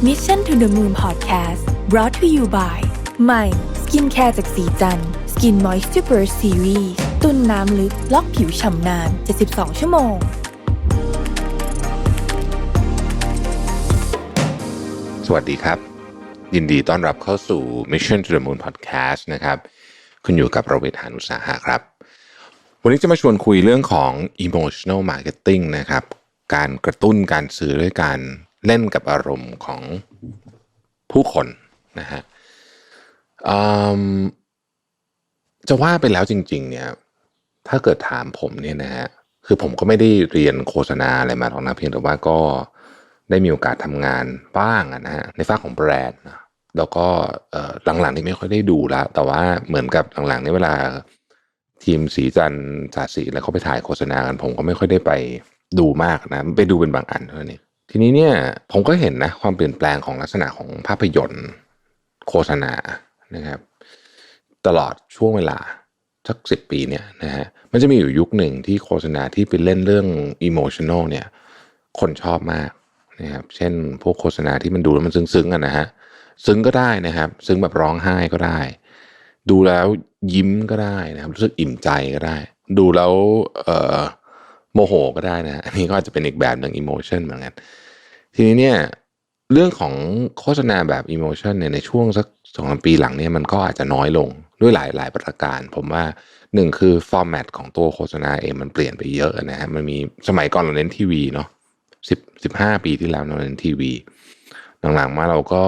Mission to the Moon Podcast brought to you by ใหม่สกินแคร์จากสีจันสกินมอยส์ r ูเปอร์ซีรีส์ตุ้นน้ำลึกล็อกผิวฉ่ำนาน 72 ชั่วโมง สวัสดีครับ ยินดีต้อนรับเข้าสู่ Mission to the Moon Podcast นะครับ คุณอยู่กับเราเวทหานุสาหะครับ วันนี้จะมาชวนคุยเรื่องของ emotional marketing นะครับ การกระตุ้นการซื้อด้วยการ เล่นกับอารมณ์ของผู้คนนะฮะจะว่าไปแล้วจริง ๆ เนี่ย ถ้าเกิดถามผมเนี่ยนะฮะคือผมก็ไม่ได้เรียนโฆษณาอะไรมาหรอกนะเพียงแต่ว่าก็ได้มีโอกาสทำงานบ้างอะนะฮะในฝ้าของแบรนด์นะแล้วก็หลังๆนี่ไม่ค่อยได้ดูล้วแต่ว่าเหมือนกับหลังๆนี่เวลาทีมสีจันทร์สาสีแล้วเขาไปถ่ายโฆษณากันผมก็ไม่ค่อยได้ไปดูมากนะ ไปดูเป็นบางอันเท่านั้ ทีนี้เนี่ยผมก็เห็นนะความเปลี่ยนแปลงของลักษณะของภาพยนตร์ โฆษณานะครับ ตลอดช่วงเวลาสักสิบปีเนี่ยนะฮะมันจะมีอยู่ยุคหนึ่งที่โฆษณาที่ไปเล่นเรื่องอิโมชัน a ลเนี่ยคนชอบมากนะครับเช่นพวกโฆษณาที่มันดูแล้วมันซึ้งๆกันนะฮะซึ้งก็ได้นะครับ ซึ้งแบบร้องไห้ก็ได้ ดูแล้วยิ้มก็ได้นะครับรู้สึกอิ่มใจก็ได้ ดูแล้วเอ่อ โมโหก็ได้นะอันนี้ก็อาจจะเป็นอีกแบบหนึ่งอิโมชันเหมือนกันทีนี้เนี่ยเรื่องของโฆษณาแบบอิโมชันเนี่ยในช่วงสักสองสามปีหลังเนี่ยมันก็อาจจะน้อยลงด้วยหลายหลายประการ ผมว่าหนึ่งคือฟอร์แมตของตัวโฆษณาเองมันเปลี่ยนไปเยอะนะฮะมันมีสมัยก่อนเราเน้นทีวีเนาะสิบสิบห้าปีที่แล้วเราเน้นทีวีหลังๆมาเราก็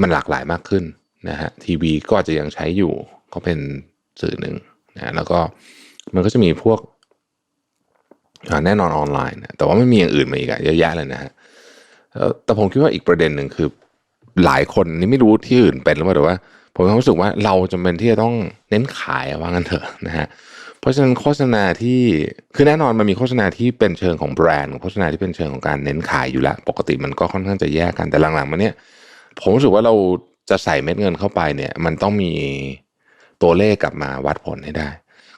มันหลากหลายมากขึ้นนะฮะทีวีก็อาจจะยังใช้อยู่ก็เป็นสื่อหนึ่งนะแล้วก็มันก็จะมีพวก แน่นอนออนไลน์นะแต่ว่าไม่มีอย่างอื่นมาอีกอะเยอะแยะเลยนะฮะแต่ผมคิดว่าอีกประเด็นหนึ่งคือหลายคนนี่ไม่รู้ที่อื่นเป็นหรือเปล่าแต่ว่า ผมมีความรู้สึกว่าเราจำเป็นที่จะต้องเน้นขายว่างั้นเถอะนะฮะเพราะฉะนั้นโฆษณาที่คือแน่นอนมันมีโฆษณาที่เป็นเชิงของแบรนด์โฆษณาที่เป็นเชิงของการเน้นขายอยู่แล้ว ปกติมันก็ค่อนข้างจะแยกกันแต่หลังๆมาเนี่ยผมรู้สึกว่าเราจะใส่เม็ดเงินเข้าไปเนี่ย มันต้องมีตัวเลขกลับมาวัดผลให้ได้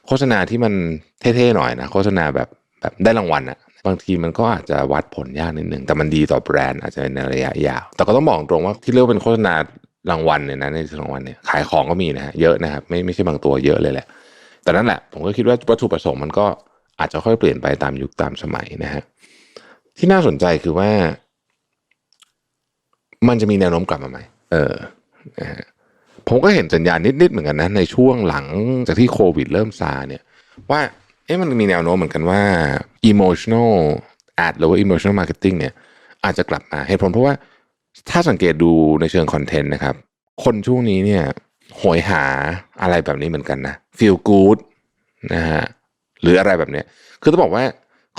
โฆษณาที่มันเท่ๆหน่อยนะโฆษณาแบบ แบบได้รางวัลอะบางทีมันก็อาจจะวัดผลยากนิดนึง แต่มันดีต่อแบรนด์อาจจะในระยะยาว แต่ก็ต้องบอกตรงว่าที่เรียกเป็นโฆษณารางวัลเนี่ยนะในชิงรางวัลเนี่ยขายของก็มีนะฮะเยอะนะครับไม่ไม่ใช่บางตัวเยอะเลยแหละ แต่นั่นแหละ ผมก็คิดว่าวัตถุประสงค์มันก็อาจจะค่อยเปลี่ยนไปตามยุคตามสมัยนะฮะที่น่าสนใจคือว่า มันจะมีแนวโน้มกลับมาไหมเออนะฮะผมก็เห็นสัญญาณนิดๆเหมือนกันนะในช่วงหลังจากที่โควิดเริ่มซาเนี่ย ว่า เอ๊ะมันมีแนวโน้มเหมือนกันว่า emotional ad หรือว่า emotional marketing เนี่ยอาจจะกลับมาเหตุผลเพราะว่าถ้าสังเกตดูในเชิงคอนเทนต์นะครับ คนช่วงนี้เนี่ยโหยหาอะไรแบบนี้เหมือนกันนะ feel good นะฮะหรืออะไรแบบเนี้ยคือต้องบอกว่า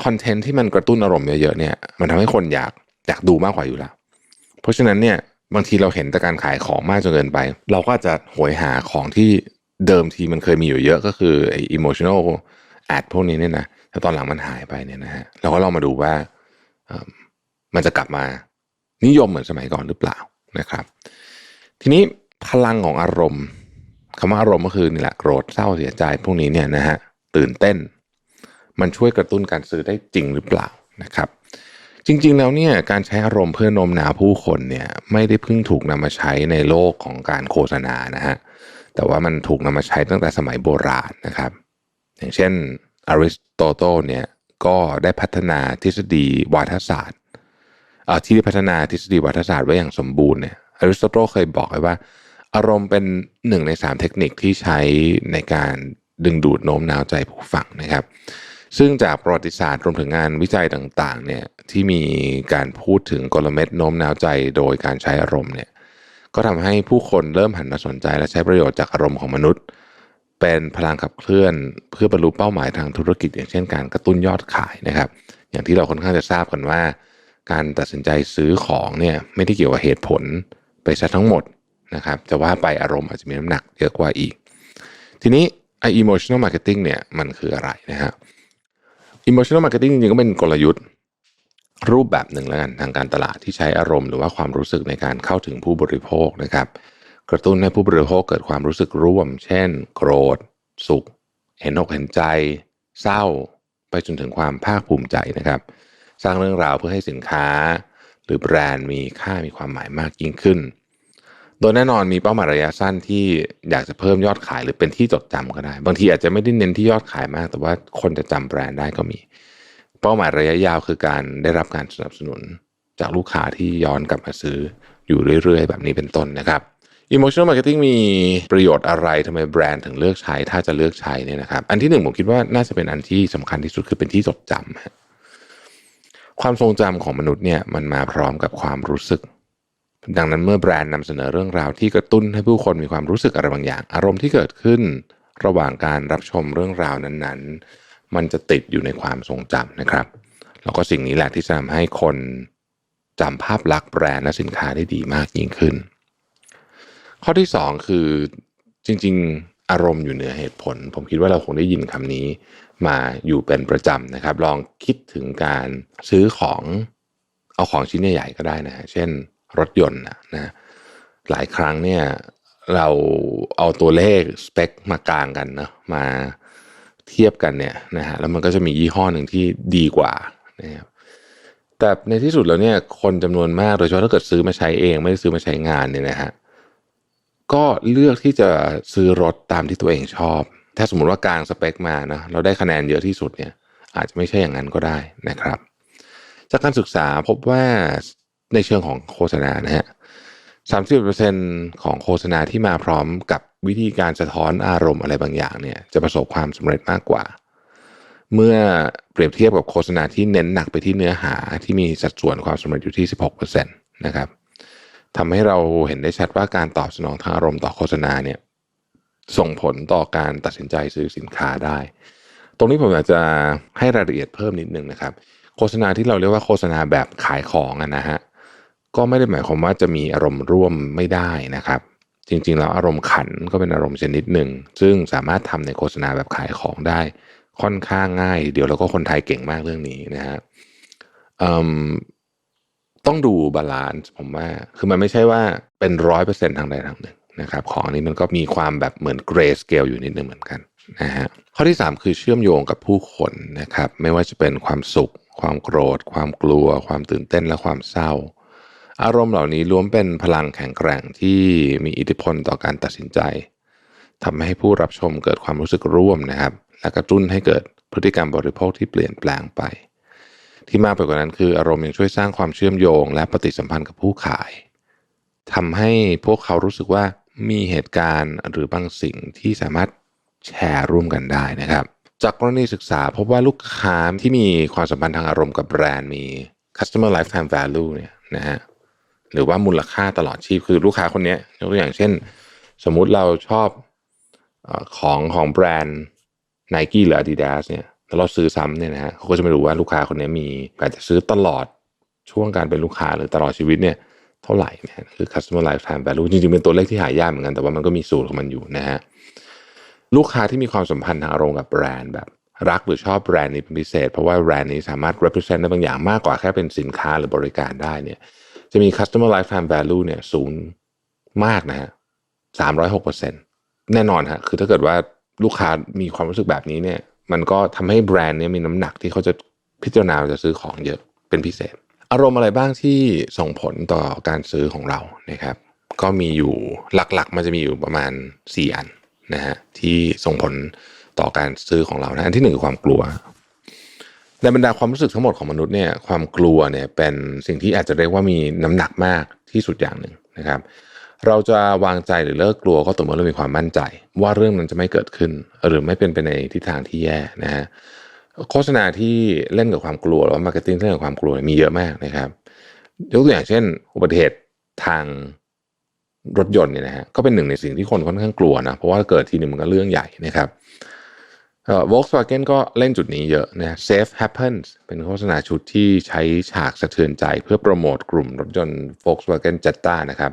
คอนเทนต์ที่มันกระตุ้นอารมณ์เยอะๆเนี่ยมันทำให้คนอยากอยากดูมากกว่าอยู่แล้ว เพราะฉะนั้นเนี่ยบางทีเราเห็นแต่การขายของมากจนเกินไป เราก็จจะโหยหาของที่เดิมทีมันเคยมีอยู่เยอะก็คือไอ้ emotional ad พวกนี้เนี่ยนะแต่ตอนหลังมันหายไปเนี่ยนะฮะเราก็ลองมาดูว่ามันจะกลับมานิยมเหมือนสมัยก่อนหรือเปล่านะครับ ทีนี้พลังของอารมณ์คำว่าอารมณ์ก็คือนี่แหละโกรธเศร้าเสียใจพวกนี้เนี่ยนะฮะตื่นเต้น มันช่วยกระตุ้นการซื้อได้จริงหรือเปล่านะครับ จริงๆแล้วเนี่ยการใช้อารมณ์เพื่อโน้มน้าวผู้คนเนี่ยไม่ได้เพิ่งถูกนำมาใช้ในโลกของการโฆษณานะฮะแต่ว่ามันถูกนำมาใช้ตั้งแต่สมัยโบราณนะครับ อย่างเช่นอริสโตเติลเนี่ยก็ได้พัฒนาทฤษฎีวาทศาสตร์ที่ได้พัฒนาทฤษฎีวาทศาสตร์ไว้อย่างสมบูรณ์เนี่ยอริสโตเติลเคยบอกไว้ว่า อารมณ์เป็นหนึ่งในสามเทคนิคที่ใช้ในการดึงดูดโน้มน้าวใจผู้ฟังนะครับ ซึ่งจากประวัติศาสตร์รวมถึงงานวิจัยต่างๆเนี่ยที่มีการพูดถึงกลเม็ดโน้มน้าวใจโดยการใช้อารมณ์เนี่ยก็ทำให้ผู้คนเริ่มหันมาสนใจและใช้ประโยชน์จากอารมณ์ของมนุษย์ เป็นพลังขับเคลื่อน เพื่อบรรลุเป้าหมายทางธุรกิจ อย่างเช่นการกระตุ้นยอดขายนะครับ อย่างที่เราค่อนข้างจะทราบกันว่า การตัดสินใจซื้อของเนี่ยไม่ได้เกี่ยวกับเหตุผลไปซะทั้งหมดนะครับจะว่าไปอารมณ์อาจจะมีน้ำหนักเยอะกว่าอีก ทีนี้ไอ emotional marketing เนี่ยมันคืออะไรนะฮะ emotional marketing จริงๆก็เป็นกลยุทธ์รูปแบบหนึ่งแล้วกันทางการตลาดที่ใช้อารมณ์หรือว่าความรู้สึกในการเข้าถึงผู้บริโภคนะครับ กระตุ้นให้ผู้บริโภคเกิดความรู้สึกร่วม เช่น โกรธ สุข เห็นอกเห็นใจ เศร้า ไปจนถึงความภาคภูมิใจนะครับ สร้างเรื่องราวเพื่อให้สินค้า หรือแบรนด์มีค่ามีความหมายมากยิ่งขึ้น โดยแน่นอนมีเป้าหมายระยะสั้นที่อยากจะเพิ่มยอดขายหรือเป็นที่จดจำก็ได้ บางทีอาจจะไม่ได้เน้นที่ยอดขายมาก แต่ว่าคนจะจำแบรนด์ได้ก็มี เป้าหมายระยะยาวคือการได้รับการสนับสนุน จากลูกค้าที่ย้อนกลับมาซื้ออยู่เรื่อย ๆ แบบนี้เป็นต้นนะครับ emotional marketing มีประโยชน์อะไรทำไมแบรนด์ถึงเลือกใช้ ถ้าจะเลือกใช้เนี่ยนะครับ อันที่หนึ่งผมคิดว่าน่าจะเป็นอันที่สำคัญที่สุดคือเป็นที่จดจำความทรงจำของมนุษย์เนี่ยมันมาพร้อมกับความรู้สึก ดังนั้นเมื่อแบรนด์นำเสนอเรื่องราวที่กระตุ้นให้ผู้คนมีความรู้สึกอะไรบางอย่าง อารมณ์ที่เกิดขึ้นระหว่างการรับชมเรื่องราวนั้นๆ มันจะติดอยู่ในความทรงจำนะครับ แล้วก็สิ่งนี้แหละที่จะทำให้คนจำภาพลักษณ์แบรนด์และสินค้าได้ดีมากยิ่งขึ้น ข้อที่สองคือจริง ๆ อารมณ์อยู่เหนือเหตุผล ผมคิดว่าเราคงได้ยินคำนี้มาอยู่เป็นประจำนะครับ ลองคิดถึงการซื้อของเอาของชิ้นใหญ่ๆก็ได้นะฮะเช่นรถยนต์นะหลายครั้งเนี่ยเราเอาตัวเลขสเปคมากลางกันเนาะมาเทียบกันเนี่ยนะฮะแล้วมันก็จะมียี่ห้อหนึ่งที่ดีกว่านะครับแต่ในที่สุดแล้วเนี่ยคนจำนวนมากโดยเฉพาะถ้าเกิดซื้อมาใช้เอง ไม่ได้ซื้อมาใช้งานเนี่ยนะฮะ ก็เลือกที่จะซื้อรถตามที่ตัวเองชอบ ถ้าสมมติว่ากลางสเปคมานะเราได้คะแนนเยอะที่สุดเนี่ยอาจจะไม่ใช่อย่างนั้นก็ได้นะครับ จากการศึกษาพบว่าในเชิงของโฆษณานะฮะสามสิบเปอร์เซ็นของโฆษณาที่มาพร้อมกับวิธีการสะท้อนอารมณ์อะไรบางอย่างเนี่ยจะประสบความสำเร็จมากกว่า เมื่อเปรียบเทียบกับโฆษณาที่เน้นหนักไปที่เนื้อหาที่มีสัดส่วนความสำเร็จอยู่ที่ 16%นะครับ ทำให้เราเห็นได้ชัดว่าการตอบสนองทางอารมณ์ต่อโฆษณาเนี่ยส่งผลต่อการตัดสินใจซื้อสินค้าได้ ตรงนี้ผมอยากจะให้รายละเอียดเพิ่มนิดนึงนะครับ โฆษณาที่เราเรียกว่าโฆษณาแบบขายของนะฮะก็ไม่ได้หมายความว่าจะมีอารมณ์ร่วมไม่ได้นะครับ จริงๆแล้วอารมณ์ขันก็เป็นอารมณ์ชนิดหนึ่ง ซึ่งสามารถทำในโฆษณาแบบขายของได้ ค่อนข้างง่าย เดี๋ยวเราก็คนไทยเก่งมากเรื่องนี้นะฮะ ต้องดูบาลานซ์ผมว่า คือมันไม่ใช่ว่าเป็นร้อยเปอร์เซ็นต์ทางใดทางหนึ่งนะครับ ของนี้มันก็มีความแบบเหมือนเกรสเกลอยู่นิดนึงเหมือนกันนะฮะข้อที่ 3 คือเชื่อมโยงกับผู้คนนะครับ ไม่ว่าจะเป็นความสุข ความโกรธ ความกลัว ความตื่นเต้นและความเศร้า อารมณ์เหล่านี้ล้วนเป็นพลังแข็งแกร่งที่มีอิทธิพลต่อการตัดสินใจทำให้ผู้รับชมเกิดความรู้สึกร่วมนะครับ และกระตุ้นให้เกิดพฤติกรรมบริโภคที่เปลี่ยนแปลงไป ที่มากไปกว่านั้นคืออารมณ์ยังช่วยสร้างความเชื่อมโยง และปฏิสัมพันธ์กับผู้ขายทำให้พวกเขารู้สึกว่ามีเหตุการณ์หรือบางสิ่งที่สามารถแชร์ร่วมกันได้นะครับ จากกรณีศึกษาพบว่าลูกค้าที่มีความสัมพันธ์ทางอารมณ์กับแบรนด์มี customer lifetime value เนี่ยนะฮะหรือว่ามูลค่าตลอดชีพคือลูกค้าคนนี้ยกตัวอย่างเช่น สมมุติเราชอบของของแบรนด์ Nike หรือ Adidas เนี่ย แล้วเราซื้อซ้ำเนี่ยนะฮะเขาก็จะไม่รู้ว่าลูกค้าคนนี้มีการจะซื้อตลอดช่วงการเป็นลูกค้าหรือตลอดชีวิตเนี่ยเท่าไหร่นี่ยคือ customer lifetime value จริงๆ เป็นตัวเลขที่หายากเหมือนกันแต่ว่ามันก็มีสูตรของมันอยู่นะฮะลูกค้าที่มีความสัมพันธ์ทางอารมณ์กับแบรนด์แบบ รักหรือชอบแบรนด์นี้เป็นพิเศษ เพราะว่าแบรนด์นี้สามารถ represent ได้บางอย่างมากกว่าแค่เป็นสินค้าหรือบริการได้เนี่ยจะมี customer lifetime value เนี่ยสูงมากนะฮะสามร้อยหกเปอร์เซ็นแน่นอนฮะคือถ้าเกิดว่าลูกค้ามีความรู้สึกแบบนี้เนี่ย มันก็ทำให้แบรนด์นี้มีน้ำหนักที่เขาจะพิจารณาจะซื้อของเยอะเป็นพิเศษ อารมณ์อะไรบ้างที่ส่งผลต่อการซื้อของเรานะครับ ก็มีอยู่หลักๆ มันจะมีอยู่ประมาณ 4 อันนะฮะที่ส่งผลต่อการซื้อของเรานะอันที่หนึ่งคือความกลัวในบรรดาความรู้สึกทั้งหมดของมนุษย์เนี่ยความกลัวเนี่ยเป็นสิ่งที่อาจจะเรียกว่ามีน้ำหนักมากที่สุดอย่างหนึ่งนะครับ เราจะวางใจหรือเลิกกลัวก็ต่อเมื่อเรามีความมั่นใจ ว่าเรื่องนั้นจะไม่เกิดขึ้น หรือไม่เป็นไปในทิศทางที่แย่นะฮะโฆษณาที่เล่นกับความกลัวหรือว่ามาร์เก็ตติ้งเล่นกับความกลัวมีเยอะมากนะครับยกตัวอย่างเช่น อุบัติเหตุทางรถยนต์เนี่ยนะฮะก็เป็นหนึ่งในสิ่งที่คนค่อนข้างกลัวนะเพราะว่าเกิดทีหนึ่งมันก็เรื่องใหญ่นะครับเอ่อ Volkswagen ก็เล่นจุดนี้เยอะนะ Safe Happens เป็นโฆษณาชุดที่ใช้ฉากสะเทือนใจเพื่อโปรโมทกลุ่มรถยนต์ Volkswagen Jetta นะครับ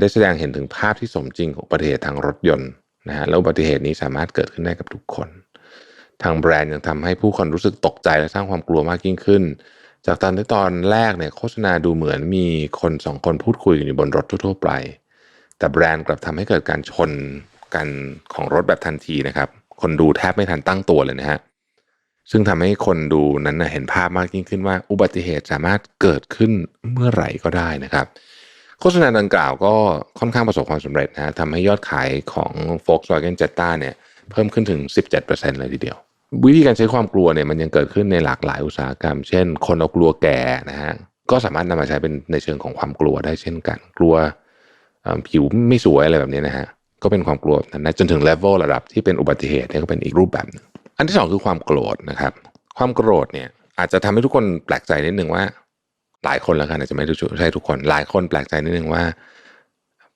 ได้แสดงเห็นถึงภาพที่สมจริงของอุบัติเหตุทางรถยนต์นะฮะแล้วอุบัติเหตุนี้สามารถเกิดขึ้นได้กับทุกคน ทางแบรนด์ยังทำให้ผู้คนรู้สึกตกใจและสร้างความกลัวมากยิ่งขึ้น จากตอนที่ตอนแรกเนี่ยโฆษณาดูเหมือนมีคนสองคนพูดคุยกันอยู่บนรถทั่วๆไป แต่แบรนด์กลับทำให้เกิดการชนกันของรถแบบทันทีนะครับ คนดูแทบไม่ทันตั้งตัวเลยนะฮะซึ่งทำให้คนดูนั้นนะเห็นภาพมากยิ่งขึ้นว่า อุบัติเหตุสามารถเกิดขึ้นเมื่อไหร่ก็ได้นะครับ ฆษณาดังกล่าวก็ค่อนข้างประสบความสำเร็จนะทำให้ยอดขายของ Volkswagen Jetta เนี่ยเพิ่มขึ้นถึง 17%เลยทีเดียว วิธีการใช้ความกลัวเนี่ยมันยังเกิดขึ้นในหลากหลายอุตสาหกรรม เช่น คนเรากลัวแก่นะฮะก็สามารถนำมาใช้เป็นในเชิงของความกลัวได้เช่นกัน กลัวผิวไม่สวยอะไรแบบนี้นะฮะก็เป็นความกลัวนั้นนะจนถึงเลเวลระดับที่เป็นอุบัติเหตุเนี่ยก็เป็นอีกรูปแบบหนึงอันที่สองคือความโกรธนะครับ ความโกรธเนี่ยอาจจะทำให้ทุกคนแปลกใจนิดนึงว่า หลายคนแล้วกันอาจจะไม่ใช่ทุกคน หลายคนแปลกใจนิดนึงว่า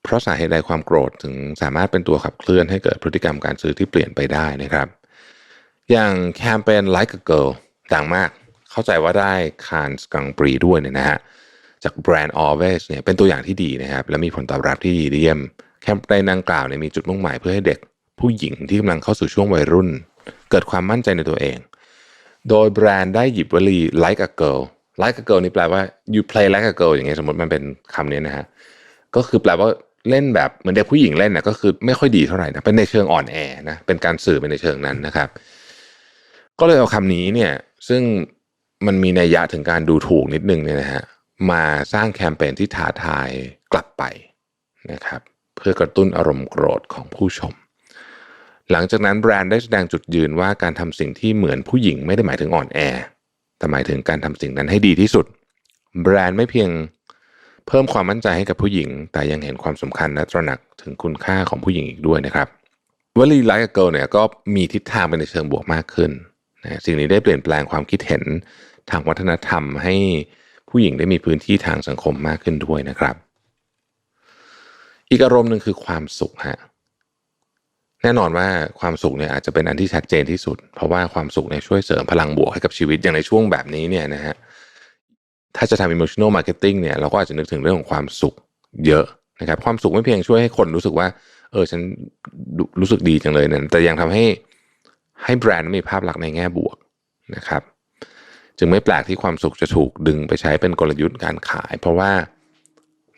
เพราะสาเหตุใดความโกรธถึงสามารถเป็นตัวขับเคลื่อนให้เกิดพฤติกรรมการซื้อที่เปลี่ยนไปได้นะครับ อย่างแคมเปญ Like a Girl ดังมาก เข้าใจว่าได้คานสกังปรีด้วยเนี่ยนะฮะจากแบรนด์ Always เนี่ยเป็นตัวอย่างที่ดีนะครับ และมีผลตอบรับที่ดีเยี่ยม แคมเปญดังกล่าวเนี่ยมีจุดมุ่งหมายเพื่อให้เด็กผู้หญิงที่กำลังเข้าสู่ช่วงวัยรุ่น เกิดความมั่นใจในตัวเอง โดยแบรนด์ได้หยิบวลี like a girl like a girl นี่แปลว่า you play like a girl อย่างเงี้ยสมมติมันเป็นคำนี้นะฮะก็คือแปลว่าเล่นแบบเหมือนเด็กผู้หญิงเล่นนะก็คือไม่ค่อยดีเท่าไหร่นะเป็นในเชิงอ่อนแอนะเป็นการสื่อไปในเชิงนั้นนะครับ ก็เลยเอาคำนี้เนี่ยซึ่งมันมีนัยยะถึงการดูถูกนิดนึงเนี่ยนะฮะมาสร้างแคมเปญที่ท้าทายกลับไปนะครับเพื่อกระตุ้นอารมณ์โกรธของผู้ชม หลังจากนั้นแบรนด์ได้แสดงจุดยืนว่าการทำสิ่งที่เหมือนผู้หญิงไม่ได้หมายถึงอ่อนแอ แต่หมายถึงการทำสิ่งนั้นให้ดีที่สุด แบรนด์ไม่เพียงเพิ่มความมั่นใจให้กับผู้หญิง แต่ยังเห็นความสำคัญและตระหนักถึงคุณค่าของผู้หญิงอีกด้วยนะครับวลีไลค์เกิลเนี่ยก็มีทิศทางไปในเชิงบวกมากขึ้นนะสิ่งนี้ได้เปลี่ยนแปลงความคิดเห็นทางวัฒนธรรม ให้ผู้หญิงได้มีพื้นที่ทางสังคมมากขึ้นด้วยนะครับ อีกอารมณ์หนึ่งคือความสุขฮะ แน่นอนว่าความสุขเนี่ยอาจจะเป็นอันที่ชัดเจนที่สุด เพราะว่าความสุขเนี่ยช่วยเสริมพลังบวกให้กับชีวิตอย่างในช่วงแบบนี้เนี่ยนะฮะถ้าจะทำ emotional marketing เนี่ยเราก็อาจจะนึกถึงเรื่องของความสุขเยอะนะครับความสุขไม่เพียงช่วยให้คนรู้สึกว่า เออฉันรู้สึกดีจังเลยเนี่ยแต่ยังทำให้ให้แบรนด์มีภาพลักษณ์ในแง่บวกนะครับ จึงไม่แปลกที่ความสุขจะถูกดึงไปใช้เป็นกลยุทธ์การขาย เพราะว่า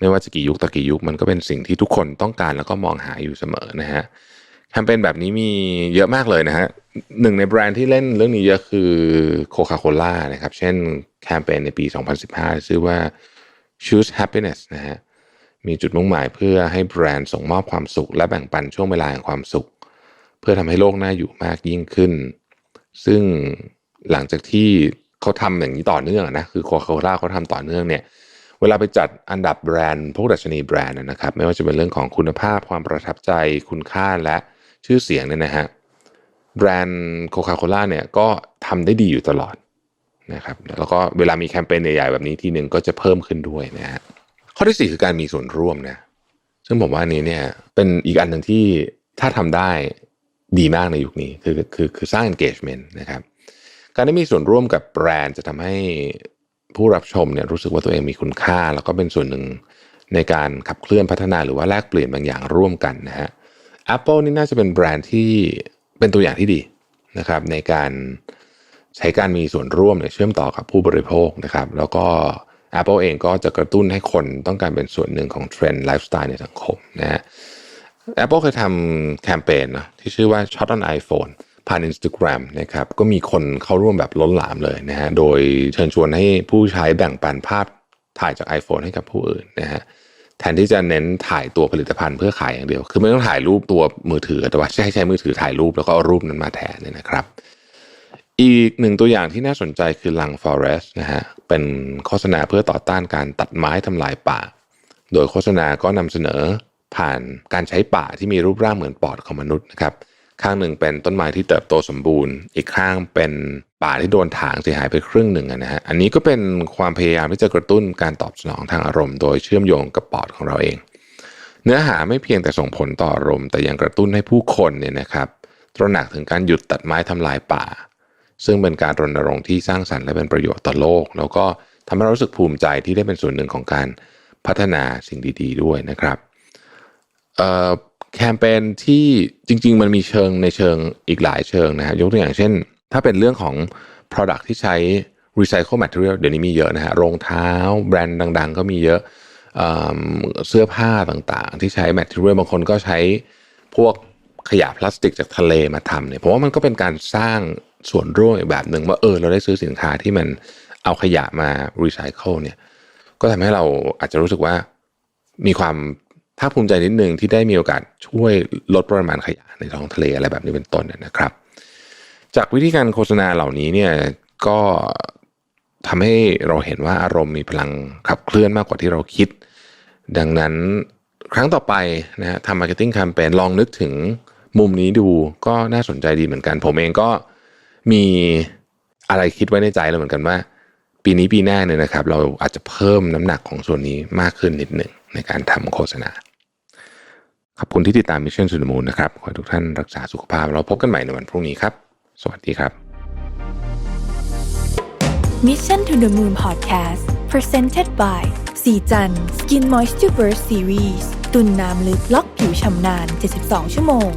ไม่ว่าจะกี่ยุคต่อกี่ยุคมันก็เป็นสิ่งที่ทุกคนต้องการแล้วก็มองหาอยู่เสมอนะฮะ แคมเปญแบบนี้มีเยอะมากเลยนะฮะหนึ่งในแบรนด์ที่เล่นเรื่องนี้เยอะคือโคคาโคล่านะครับ เช่นแคมเปญในปี 2015 ชื่อว่า choose happiness นะฮะมีจุดมุ่งหมายเพื่อให้แบรนด์ส่งมอบความสุข และแบ่งปันช่วงเวลาแห่งความสุข เพื่อทำให้โลกน่าอยู่มากยิ่งขึ้น ซึ่งหลังจากที่เขาทำอย่างนี้ต่อเนื่องนะคือโคคาโคล่าเขาทำต่อเนื่องเนี่ยเวลาไปจัดอันดับแบรนด์ พวกดัชนีแบรนด์นะครับ ไม่ว่าจะเป็นเรื่องของคุณภาพความประทับใจคุณค่าและ ชื่อเสียงเนี่ยนะฮะแบรนด์โคคาโคล่าเนี่ยก็ทำได้ดีอยู่ตลอดนะครับแล้วก็เวลามีแคมเปญใหญ่ๆแบบนี้ทีหนึ่งก็จะเพิ่มขึ้นด้วยนะฮะข้อที่สี่คือการมีส่วนร่วมนะซึ่งผมว่านนี้เนี่ยเป็นอีกอันหนึ่งที่ถ้าทำได้ดีมากในยุคนี้คือคือคือสร้าง engagement นะครับการได้มีส่วนร่วมกับแบรนด์จะทำให้ผู้รับชมเนี่ยรู้สึกว่าตัวเองมีคุณค่า แล้วก็เป็นส่วนหนึ่งในการขับเคลื่อนพัฒนาหรือว่าแลกเปลี่ยนบางอย่างร่วมกันนะฮะ Apple นี่น่าจะเป็นแบรนด์ที่เป็นตัวอย่างที่ดีนะครับ ในการใช้การมีส่วนร่วมเนี่ยเชื่อมต่อกับผู้บริโภคนะครับ แล้วก็ Apple เองก็จะกระตุ้นให้คนต้องการเป็นส่วนหนึ่งของเทรนด์ไลฟ์สไตล์ในสังคมนะฮะ Apple เคยทำแคมเปญนะที่ชื่อว่า Shot on iPhone ผ่าน Instagram นะครับก็มีคนเข้าร่วมแบบล้นหลามเลยนะฮะโดยเชิญชวนให้ผู้ใช้แบ่งปันภาพถ่ายจาก iPhone ให้กับผู้อื่นนะฮะ แทนที่จะเน้นถ่ายตัวผลิตภัณฑ์เพื่อขายอย่างเดียว คือไม่ต้องถ่ายรูปตัวมือถือ แต่ว่าใช้ใช้มือถือถ่ายรูปแล้วก็เอารูปนั้นมาแทนเนี่ยนะครับ อีกหนึ่งตัวอย่างที่น่าสนใจคือลัง Forest นะฮะ เป็นโฆษณาเพื่อต่อต้านการตัดไม้ทำลายป่า โดยโฆษณาก็นำเสนอผ่านการใช้ป่าที่มีรูปร่างเหมือนปอดของมนุษย์นะครับ ข้างหนึ่งเป็นต้นไม้ที่เติบโตสมบูรณ์ อีกข้างเป็น ป่าที่โดนถางเสียหายไปครึ่งหนึ่งนะฮะ อันนี้ก็เป็นความพยายามที่จะกระตุ้นการตอบสนองทางอารมณ์โดยเชื่อมโยงกับปอดของเราเอง เนื้อหาไม่เพียงแต่ส่งผลต่ออารมณ์ แต่ยังกระตุ้นให้ผู้คนเนี่ยนะครับ ตระหนักถึงการหยุดตัดไม้ทำลายป่า ซึ่งเป็นการรณรงค์ที่สร้างสรรค์และเป็นประโยชน์ต่อโลก แล้วก็ทำให้เรารู้สึกภูมิใจที่ได้เป็นส่วนหนึ่งของการพัฒนาสิ่งดี ๆ ด้วยนะครับแคมเปญที่จริง ๆ มันมีเชิงในเชิงอีกหลายเชิงนะฮะยกตัวอย่างเช่น ถ้าเป็นเรื่องของ Product ที่ใช้ Recycle Material เดี๋ยวนี้มีเยอะนะฮะรองเท้าแบรนด์ดัง ๆ ก็มีเยอะเอเสื้อผ้าต่างๆ ที่ใช้ Material บางคนก็ใช้พวกขยะพลาสติกจากทะเลมาทำเนี่ยผมว่ามันก็เป็นการสร้างส่วนร่วมอีกแบบหนึ่งว่าเออเราได้ซื้อสินค้าที่มันเอาขยะมารีไซเคิลเนี่ยก็ทำให้เราอาจจะรู้สึกว่ามีความภาคภูมิใจนิดนึงที่ได้มีโอกาสช่วยลดปริมาณขยะในท้องทะเลอะไรแบบนี้เป็นต้นนะครับ จากวิธีการโฆษณาเหล่านี้เนี่ยก็ทำให้เราเห็นว่าอารมณ์มีพลังขับเคลื่อนมากกว่าที่เราคิด ดังนั้นครั้งต่อไปนะฮะทำมาร์เก็ตติ้งแคมเปญลองนึกถึงมุมนี้ดูก็น่าสนใจดีเหมือนกัน ผมเองก็มีอะไรคิดไว้ในใจแล้วเหมือนกันว่า ปีนี้ปีหน้าเนี่ยนะครับ เราอาจจะเพิ่มน้ำหนักของส่วนนี้มากขึ้นนิดหนึ่งในการทำโฆษณา ขอบคุณที่ติดตาม Mission to the Moon นะครับ ขอให้ทุกท่านรักษาสุขภาพเราพบกันใหม่ในวันพรุ่งนี้ครับ สวัสดีครับ Mission to the Moon Podcast Presented by สีจัน Skin Moisture Burst Series ตุนน้ำลึกล็อกผิวชำนาน 72 ชั่วโมง